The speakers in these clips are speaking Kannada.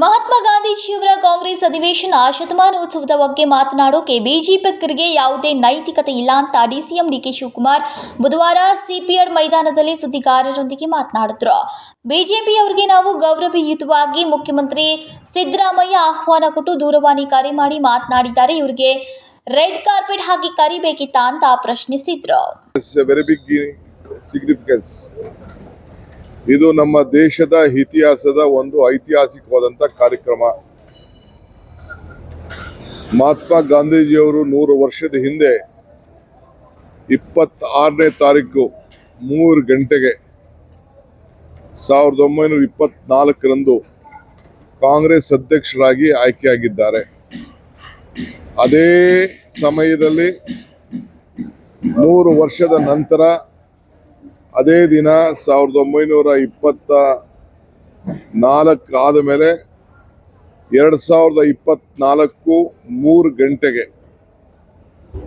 ಮಹಾತ್ಮ ಗಾಂಧೀಜಿಯವರ ಕಾಂಗ್ರೆಸ್ ಅಧಿವೇಶನ ಶತಮಾನೋತ್ಸವದ ಬಗ್ಗೆ ಮಾತನಾಡೋಕೆ ಬಿಜೆಪಿಗರಿಗೆ ಯಾವುದೇ ನೈತಿಕತೆ ಇಲ್ಲ ಅಂತ ಡಿಸಿಎಂ ಡಿಕೆ ಶಿವಕುಮಾರ್ ಬುಧವಾರ ಸಿಪಿಆರ್ ಮೈದಾನದಲ್ಲಿ ಸುದ್ದಿಗಾರರೊಂದಿಗೆ ಮಾತನಾಡಿದ್ರು. ಬಿಜೆಪಿಯವರಿಗೆ ನಾವು ಗೌರವಯುತವಾಗಿ ಮುಖ್ಯಮಂತ್ರಿ ಸಿದ್ದರಾಮಯ್ಯ ಆಹ್ವಾನ ಕೊಟ್ಟು ದೂರವಾಣಿ ಕರೆ ಮಾಡಿ ಮಾತನಾಡಿದ್ದಾರೆ. ಇವರಿಗೆ ರೆಡ್ ಕಾರ್ಪೆಟ್ ಹಾಕಿ ಕರಿಬೇಕಿತ್ತ ಅಂತ ಪ್ರಶ್ನಿಸಿದ್ರು it's a very big significance ಇದು ನಮ್ಮ ದೇಶದ ಇತಿಹಾಸದ ಒಂದು ಐತಿಹಾಸಿಕವಾದಂಥ ಕಾರ್ಯಕ್ರಮ. ಮಹಾತ್ಮ ಗಾಂಧೀಜಿಯವರು ನೂರು ವರ್ಷದ ಹಿಂದೆ ಇಪ್ಪತ್ತಾರನೇ ತಾರೀಕು ಮೂರು ಗಂಟೆಗೆ ಸಾವಿರದ ಒಂಬೈನೂರ ಇಪ್ಪತ್ನಾಲ್ಕರಂದು ಕಾಂಗ್ರೆಸ್ ಅಧ್ಯಕ್ಷರಾಗಿ ಆಯ್ಕೆಯಾಗಿದ್ದಾರೆ. ಅದೇ ಸಮಯದಲ್ಲಿ ಮೂರು ವರ್ಷದ ನಂತರ ಅದೇ ದಿನ ಸಾವಿರದ ಒಂಬೈನೂರ ಇಪ್ಪತ್ತ ನಾಲ್ಕು ಆದ ಮೇಲೆ ಎರಡು ಸಾವಿರದ ಇಪ್ಪತ್ನಾಲ್ಕು ಮೂರು ಗಂಟೆಗೆ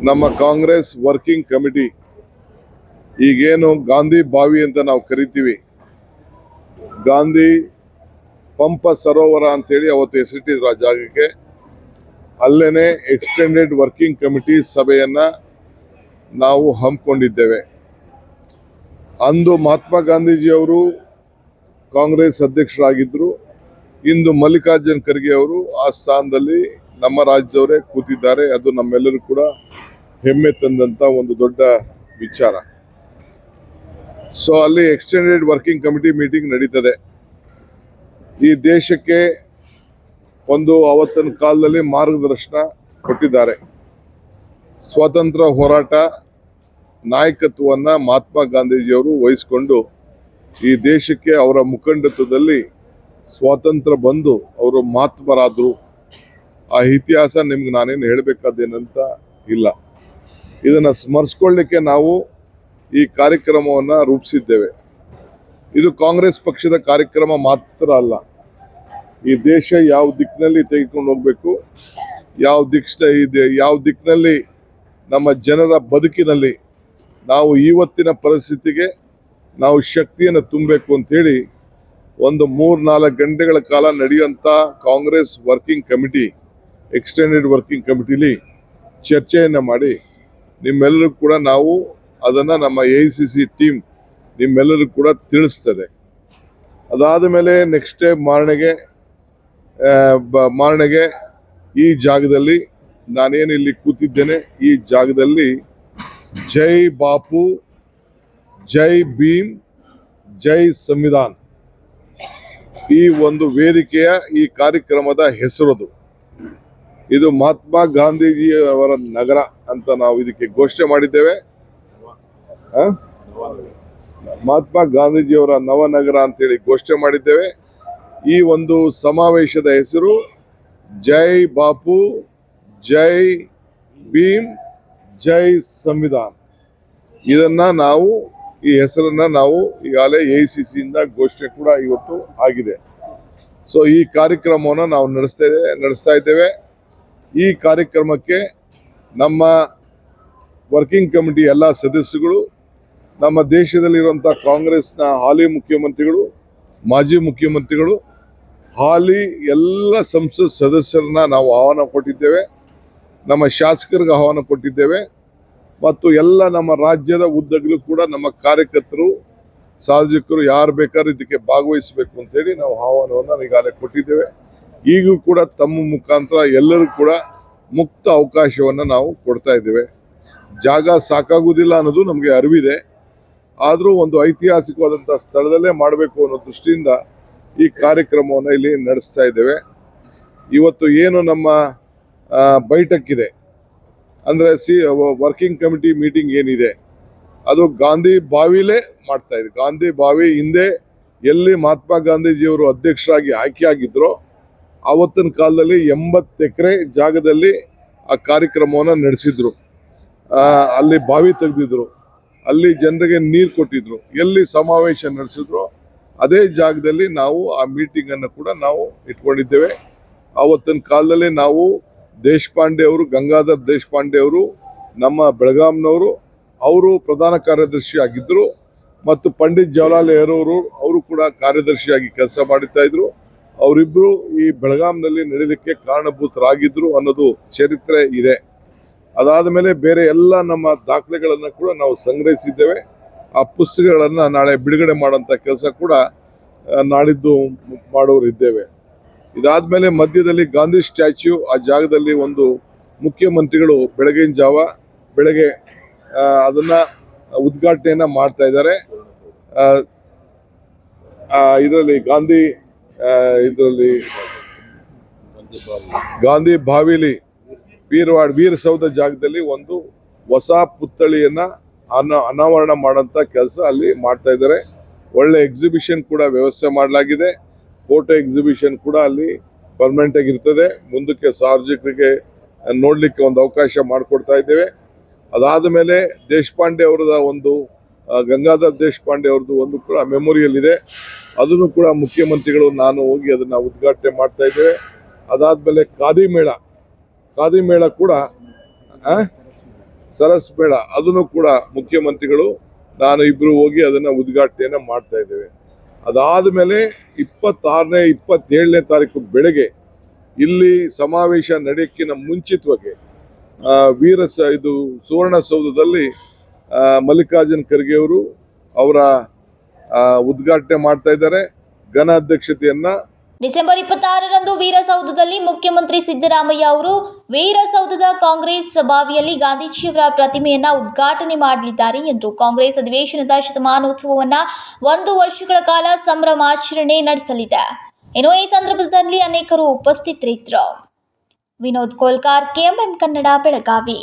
ನಮ್ಮ ಕಾಂಗ್ರೆಸ್ ವರ್ಕಿಂಗ್ ಕಮಿಟಿ, ಈಗೇನು ಗಾಂಧಿ ಬಾವಿ ಅಂತ ನಾವು ಕರಿತೀವಿ, ಗಾಂಧಿ ಪಂಪ ಸರೋವರ ಅಂತೇಳಿ ಅವತ್ತು ಹೆಸರಿಟ್ಟಿದ್ರು ಆ ಜಾಗಕ್ಕೆ. ಅಲ್ಲೇ ಎಕ್ಸ್ಟೆಂಡೆಡ್ ವರ್ಕಿಂಗ್ ಕಮಿಟಿ ಸಭೆಯನ್ನು ನಾವು ಹಮ್ಮಿಕೊಂಡಿದ್ದೇವೆ. ಅಂದು ಮಹಾತ್ಮ ಗಾಂಧೀಜಿಯವರು ಕಾಂಗ್ರೆಸ್ ಅಧ್ಯಕ್ಷರಾಗಿದ್ದರು ಇಂದು ಮಲ್ಲಿಕಾರ್ಜುನ್ ಖರ್ಗೆ ಅವರು ಆ ಸ್ಥಾನದಲ್ಲಿ ನಮ್ಮ ರಾಜ್ಯದವರೇ ಕೂತಿದ್ದಾರೆ. ಅದು ನಮ್ಮೆಲ್ಲರೂ ಕೂಡ ಹೆಮ್ಮೆ ತಂದಂತ ಒಂದು ದೊಡ್ಡ ವಿಚಾರ. ಸೊ ಅಲ್ಲಿ ಎಕ್ಸ್ಟೆಂಡೆಡ್ ವರ್ಕಿಂಗ್ ಕಮಿಟಿ ಮೀಟಿಂಗ್ ನಡೀತದೆ. ಈ ದೇಶಕ್ಕೆ ಒಂದು ಅವತ್ತಿನ ಕಾಲದಲ್ಲಿ ಮಾರ್ಗದರ್ಶನ ಕೊಟ್ಟಿದ್ದಾರೆ. ಸ್ವಾತಂತ್ರ್ಯ ಹೋರಾಟ ನಾಯಕತ್ವವನ್ನ ಮಹಾತ್ಮ ಗಾಂಧೀಜಿಯವರು ವಹಿಸಿಕೊಂಡು ಈ ದೇಶಕ್ಕೆ ಅವರ ಮುಖಂಡತ್ವದಲ್ಲಿ ಸ್ವಾತಂತ್ರ್ಯ ಬಂದು ಅವರು ಮಹಾತ್ಮರಾದರು. ಆ ಇತಿಹಾಸ ನಿಮ್ಗೆ ನಾನೇನು ಹೇಳಬೇಕಾದೇನಂತ ಇಲ್ಲ. ಇದನ್ನು ಸ್ಮರಿಸ್ಕೊಳ್ಳಿಕ್ಕೆ ನಾವು ಈ ಕಾರ್ಯಕ್ರಮವನ್ನು ರೂಪಿಸಿದ್ದೇವೆ. ಇದು ಕಾಂಗ್ರೆಸ್ ಪಕ್ಷದ ಕಾರ್ಯಕ್ರಮ ಮಾತ್ರ ಅಲ್ಲ. ಈ ದೇಶ ಯಾವ ದಿಕ್ಕಿನಲ್ಲಿ ತೆಗೆದುಕೊಂಡು ಹೋಗಬೇಕು, ಯಾವ ಇದೆ ಯಾವ ದಿಕ್ಕಿನಲ್ಲಿ ನಮ್ಮ ಜನರ ಬದುಕಿನಲ್ಲಿ ನಾವು ಇವತ್ತಿನ ಪರಿಸ್ಥಿತಿಗೆ ನಾವು ಶಕ್ತಿಯನ್ನು ತುಂಬಬೇಕು ಅಂತೇಳಿ ಒಂದು ಮೂರು ನಾಲ್ಕು ಗಂಟೆಗಳ ಕಾಲ ನಡೆಯುವಂಥ Congress working committee, extended working ಕಮಿಟಿಲಿ ಚರ್ಚೆಯನ್ನು ಮಾಡಿ ನಿಮ್ಮೆಲ್ಲರೂ ಕೂಡ ನಾವು ಅದನ್ನು ನಮ್ಮ ಎ ಟೀಮ್ ನಿಮ್ಮೆಲ್ಲರಿಗೂ ಕೂಡ ತಿಳಿಸ್ತದೆ. ಅದಾದ ಮೇಲೆ ನೆಕ್ಸ್ಟ್ ಡೇ ಮಾರಣೆಗೆ ಮಾರಣೆಗೆ ಈ ಜಾಗದಲ್ಲಿ ನಾನೇನು ಇಲ್ಲಿ ಕೂತಿದ್ದೇನೆ, ಈ ಜಾಗದಲ್ಲಿ ಜೈ ಬಾಪು, ಜೈ ಭೀಮ್, ಜೈ ಸಂವಿಧಾನ್. ಈ ಒಂದು ವೇದಿಕೆಯ ಈ ಕಾರ್ಯಕ್ರಮದ ಹೆಸರದು. ಇದು ಮಹಾತ್ಮ ಗಾಂಧೀಜಿ ಅವರ ನಗರ ಅಂತ ನಾವು ಇದಕ್ಕೆ ಘೋಷಣೆ ಮಾಡಿದ್ದೇವೆ? ಮಹಾತ್ಮ ಗಾಂಧೀಜಿಯವರ ನವನಗರ ಅಂತೇಳಿ ಘೋಷಣೆ ಮಾಡಿದ್ದೇವೆ. ಈ ಒಂದು ಸಮಾವೇಶದ ಹೆಸರು ಜೈ ಬಾಪು, ಜೈ ಭೀಮ್ ಜೈ ಸಂವಿಧಾನ. ಇದನ್ನ ನಾವು, ಈ ಹೆಸರನ್ನ ನಾವು ಈಗಾಗಲೇ ಎ ಸಿ ಸಿಯಿಂದ ಘೋಷಣೆ ಕೂಡ ಇವತ್ತು ಆಗಿದೆ. ಸೊ ಈ ಕಾರ್ಯಕ್ರಮವನ್ನು ನಾವು ನಡೆಸ್ತಾ ಇದೆ, ನಡೆಸ್ತಾ ಇದ್ದೇವೆ. ಈ ಕಾರ್ಯಕ್ರಮಕ್ಕೆ ನಮ್ಮ ವರ್ಕಿಂಗ್ ಕಮಿಟಿ ಎಲ್ಲ ಸದಸ್ಯಗಳು ನಮ್ಮ ದೇಶದಲ್ಲಿರುವಂಥ ಕಾಂಗ್ರೆಸ್ನ ಹಾಲಿ ಮುಖ್ಯಮಂತ್ರಿಗಳು, ಮಾಜಿ ಮುಖ್ಯಮಂತ್ರಿಗಳು, ಹಾಲಿ ಎಲ್ಲ ಸಂಸತ್ ಸದಸ್ಯರನ್ನ ನಾವು ಆಹ್ವಾನ ಕೊಟ್ಟಿದ್ದೇವೆ. ನಮ್ಮ ಶಾಸಕರಿಗೆ ಆಹ್ವಾನ ಕೊಟ್ಟಿದ್ದೇವೆ. ಮತ್ತು ಎಲ್ಲ ನಮ್ಮ ರಾಜ್ಯದ ಉದ್ದಗಲೂ ಕೂಡ ನಮ್ಮ ಕಾರ್ಯಕರ್ತರು ಸಾರ್ವಜನಿಕರು ಯಾರು ಬೇಕಾದ್ರೂ ಇದಕ್ಕೆ ಭಾಗವಹಿಸಬೇಕು ಅಂತೇಳಿ ನಾವು ಆಹ್ವಾನವನ್ನು ಈಗಾಗಲೇ ಕೊಟ್ಟಿದ್ದೇವೆ. ಈಗೂ ಕೂಡ ತಮ್ಮ ಮುಖಾಂತರ ಎಲ್ಲರೂ ಕೂಡ ಮುಕ್ತ ಅವಕಾಶವನ್ನು ನಾವು ಕೊಡ್ತಾ ಇದ್ದೇವೆ. ಜಾಗ ಸಾಕಾಗುವುದಿಲ್ಲ ಅನ್ನೋದು ನಮಗೆ ಅರಿವಿದೆ. ಆದರೂ ಒಂದು ಐತಿಹಾಸಿಕವಾದಂಥ ಸ್ಥಳದಲ್ಲೇ ಮಾಡಬೇಕು ಅನ್ನೋ ದೃಷ್ಟಿಯಿಂದ ಈ ಕಾರ್ಯಕ್ರಮವನ್ನು ಇಲ್ಲಿ ನಡೆಸ್ತಾ ಇದ್ದೇವೆ. ಇವತ್ತು ಏನು ನಮ್ಮ ಆ, ಬೈಠಕ್ಕಿದೆ. ಅಂದರೆ ಸಿ ವರ್ಕಿಂಗ್ ಕಮಿಟಿ ಮೀಟಿಂಗ್ ಏನಿದೆ ಅದು ಗಾಂಧಿ ಬಾವಿಲೇ ಮಾಡ್ತಾ ಇದೆ. ಗಾಂಧಿ ಬಾವಿ ಹಿಂದೆ ಎಲ್ಲಿ ಮಹಾತ್ಮ ಗಾಂಧೀಜಿಯವರು ಅಧ್ಯಕ್ಷರಾಗಿ ಆಯ್ಕೆಯಾಗಿದ್ರೋ ಆವತ್ತಿನ ಕಾಲದಲ್ಲಿ ಎಂಬತ್ತು ಎಕರೆ ಜಾಗದಲ್ಲಿ ಆ ಕಾರ್ಯಕ್ರಮವನ್ನು ನಡೆಸಿದ್ರು. ಅಲ್ಲಿ ಬಾವಿ ತೆಗೆದಿದ್ರು. ಅಲ್ಲಿ ಜನರಿಗೆ ನೀರು ಕೊಟ್ಟಿದ್ರು. ಎಲ್ಲಿ ಸಮಾವೇಶ ನಡೆಸಿದ್ರು ಅದೇ ಜಾಗದಲ್ಲಿ ನಾವು ಆ ಮೀಟಿಂಗನ್ನು ಕೂಡ ನಾವು ಇಟ್ಕೊಂಡಿದ್ದೇವೆ. ಆವತ್ತಿನ ಕಾಲದಲ್ಲಿ ನಾವು ದೇಶಪಾಂಡೆ ಅವರು, ಗಂಗಾಧರ್ ದೇಶಪಾಂಡೆ ಅವರು, ನಮ್ಮ ಬೆಳಗಾಂನವರು, ಅವರು ಪ್ರಧಾನ ಕಾರ್ಯದರ್ಶಿ ಆಗಿದ್ದರು ಮತ್ತು ಪಂಡಿತ್ ಜವಾಹರ್ಲಾಲ್ ನೆಹರು ಅವರು ಅವರು ಕೂಡ ಕಾರ್ಯದರ್ಶಿಯಾಗಿ ಕೆಲಸ ಮಾಡುತ್ತಾ ಇದ್ರು. ಅವರಿಬ್ಬರು ಈ ಬೆಳಗಾಂನಲ್ಲಿ ನಡೆಯಲಿಕ್ಕೆ ಕಾರಣಭೂತರಾಗಿದ್ದರು ಅನ್ನೋದು ಚರಿತ್ರೆ ಇದೆ. ಅದಾದ ಮೇಲೆ ಬೇರೆ ಎಲ್ಲ ನಮ್ಮ ದಾಖಲೆಗಳನ್ನು ಕೂಡ ನಾವು ಸಂಗ್ರಹಿಸಿದ್ದೇವೆ. ಆ ಪುಸ್ತಕಗಳನ್ನು ನಾಳೆ ಬಿಡುಗಡೆ ಮಾಡೋಂಥ ಕೆಲಸ ಕೂಡ ನಾಳಿದ್ದು ಮಾಡೋರು ಇದ್ದೇವೆ ಇದಾದ್ಮೇಲೆ ಮಧ್ಯದಲ್ಲಿ ಗಾಂಧಿ ಸ್ಟ್ಯಾಚ್ಯೂ ಆ ಜಾಗದಲ್ಲಿ ಒಂದು ಮುಖ್ಯಮಂತ್ರಿಗಳು ಬೆಳಗಿನ ಜಾವ ಬೆಳಗ್ಗೆ ಅದನ್ನ ಉದ್ಘಾಟನೆಯನ್ನ ಮಾಡ್ತಾ ಇದ್ದಾರೆ. ಇದರಲ್ಲಿ ಗಾಂಧಿ ಇದರಲ್ಲಿ ಗಾಂಧಿ ಬಾವಿಲಿ ವೀರ ವೀರಸೌಧ ಜಾಗದಲ್ಲಿ ಒಂದು ಹೊಸ ಪುತ್ಥಳಿಯನ್ನ ಅನ, ಅನಾವರಣ ಮಾಡೋಂಥ ಕೆಲಸ ಅಲ್ಲಿ ಮಾಡ್ತಾ ಇದ್ದಾರೆ. ಒಳ್ಳೆ ಎಕ್ಸಿಬಿಷನ್ ಕೂಡ ವ್ಯವಸ್ಥೆ ಮಾಡಲಾಗಿದೆ. ಫೋಟೋ ಎಕ್ಸಿಬಿಷನ್ ಕೂಡ ಅಲ್ಲಿ ಪರ್ಮನೆಂಟ್ ಆಗಿರ್ತದೆ ಮುಂದಕ್ಕೆ ಸಾರ್ವಜನಿಕರಿಗೆ ನೋಡ್ಲಿಕ್ಕೆ ಒಂದು ಅವಕಾಶ ಮಾಡಿಕೊಡ್ತಾ ಇದ್ದೇವೆ. ಅದಾದ ಮೇಲೆ ದೇಶಪಾಂಡೆ ಅವರದ ಒಂದು ಗಂಗಾಧರ್ ದೇಶಪಾಂಡೆ ಅವ್ರದ್ದು ಒಂದು ಕೂಡ ಮೆಮೊರಿಯಲ್ ಇದೆ. ಅದನ್ನು ಕೂಡ ಮುಖ್ಯಮಂತ್ರಿಗಳು ನಾನು ಹೋಗಿ ಅದನ್ನ ಉದ್ಘಾಟನೆ ಮಾಡ್ತಾ ಇದ್ದೇವೆ. ಅದಾದಮೇಲೆ ಖಾದಿ ಮೇಳ. ಖಾದಿ ಮೇಳ ಕೂಡ ಸರಸ್ ಮೇಳ. ಅದನ್ನು ಕೂಡ ಮುಖ್ಯಮಂತ್ರಿಗಳು, ನಾನು ಇಬ್ರು ಹೋಗಿ ಅದನ್ನ ಉದ್ಘಾಟನೆಯನ್ನ ಮಾಡ್ತಾ ಇದ್ದೇವೆ. ಅದಾದ ಮೇಲೆ ಇಪ್ಪತ್ತಾರನೇ, ಇಪ್ಪತ್ತೇಳನೇ ತಾರೀಕು ಬೆಳಗ್ಗೆ ಇಲ್ಲಿ ಸಮಾವೇಶ ನಡೆಯಕ್ಕಿಂತ ಮುಂಚಿತವಾಗಿ ವೀರ ಸ, ಇದು ಸುವರ್ಣಸೌಧದಲ್ಲಿ ಸೌಧದಲ್ಲಿ ಮಲ್ಲಿಕಾರ್ಜುನ್ ಖರ್ಗೆ ಅವರು ಅವರ ಉದ್ಘಾಟನೆ ಮಾಡ್ತಾ ಇದ್ದಾರೆ. ಘನ ಅಧ್ಯಕ್ಷತೆಯನ್ನ ಡಿಸೆಂಬರ್ ಇಪ್ಪತ್ತಾರರಂದು ವೀರಸೌಧದಲ್ಲಿ ಮುಖ್ಯಮಂತ್ರಿ ಸಿದ್ದರಾಮಯ್ಯ ಅವರು ವೀರಸೌಧದ ಕಾಂಗ್ರೆಸ್ ಬಾವಿಯಲ್ಲಿ ಗಾಂಧೀಜಿಯವರ ಪ್ರತಿಮೆಯನ್ನು ಉದ್ಘಾಟನೆ ಮಾಡಲಿದ್ದಾರೆ ಎಂದು ಕಾಂಗ್ರೆಸ್ ಅಧಿವೇಶನದ ಶತಮಾನೋತ್ಸವವನ್ನು ಒಂದು ವರ್ಷಗಳ ಕಾಲ ಸಂಭ್ರಮಾಚರಣೆ ನಡೆಸಲಿದೆ. ಇನ್ನು ಈ ಸಂದರ್ಭದಲ್ಲಿ ಅನೇಕರು ಉಪಸ್ಥಿತರಿದ್ದರು. ವಿನೋದ್ ಕೋಲ್ಕಾರ್, ಕೆಎಂಎಂ ಕನ್ನಡ, ಬೆಳಗಾವಿ.